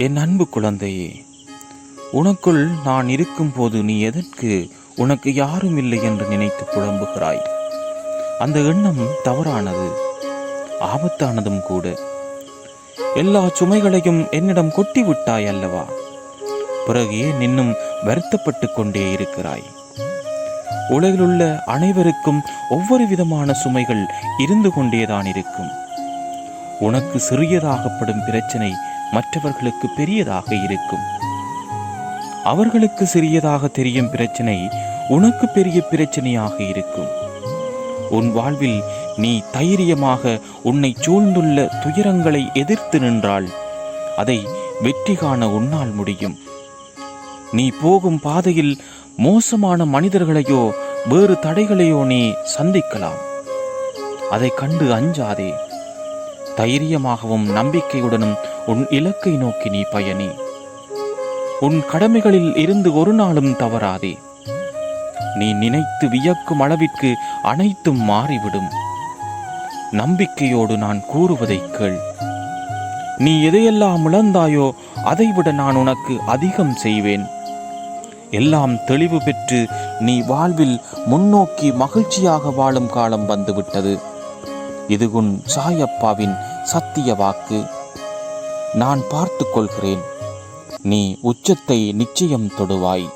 என் அன்பு குழந்தையே உனக்குள் நான் இருக்கும்போது நீ எதற்கு உனக்கு யாரும் இல்லை என்று நினைத்து புலம்புகிறாய்? அந்த எண்ணம் தவறானது ஆபத்தானதும் கூட. எல்லா சுமைகளையும் என்னிடம் கொட்டி விட்டாய் அல்லவா? பிறகு ஏன் இன்னும் வருத்தப்பட்டு கொண்டே இருக்கிறாய். உலகிலுள்ள அனைவருக்கும் ஒவ்வொரு விதமான சுமைகள் இருந்து கொண்டேதான் இருக்கும். உனக்கு சிறியதாகப்படும் பிரச்சனை மற்றவர்களுக்கு பெரியதாக இருக்கும். அவர்களுக்கு சிறியதாக தெரியும் பிரச்சனை உனக்கு பெரிய பிரச்சனையாக இருக்கும். உன் வாழ்வில் நீ தைரியமாக உன்னை சூழ்ந்துள்ள துயரங்களை எதிர்த்து நின்றால் அதை வெற்றி காண உன்னால் முடியும். நீ போகும் பாதையில் மோசமான மனிதர்களையோ வேறு தடைகளையோ நீ சந்திக்கலாம். அதை கண்டு அஞ்சாதே. தைரியமாகவும் நம்பிக்கையுடனும் உன் இலக்கை நோக்கி நீ பயணி. உன் கடமைகளில் இருந்து ஒரு நாளும் தவறாதே. நீ நினைத்து வியக்கும் அளவிற்கு அனைத்தும் மாறிவிடும். நம்பிக்கையோடு நான் கூறுவதை கேள். நீ எதையெல்லாம் இழந்தாயோ அதைவிட நான் உனக்கு அதிகம் செய்வேன். எல்லாம் தெளிவு பெற்று நீ வாழ்வில் முன்னோக்கி மகிழ்ச்சியாக வாழும் காலம் வந்துவிட்டது. இது உன் சாயப்பாவின் சத்திய வாக்கு. நான் பார்த்து கொள்கிறேன். நீ உச்சத்தை நிச்சயம் தொடுவாய்.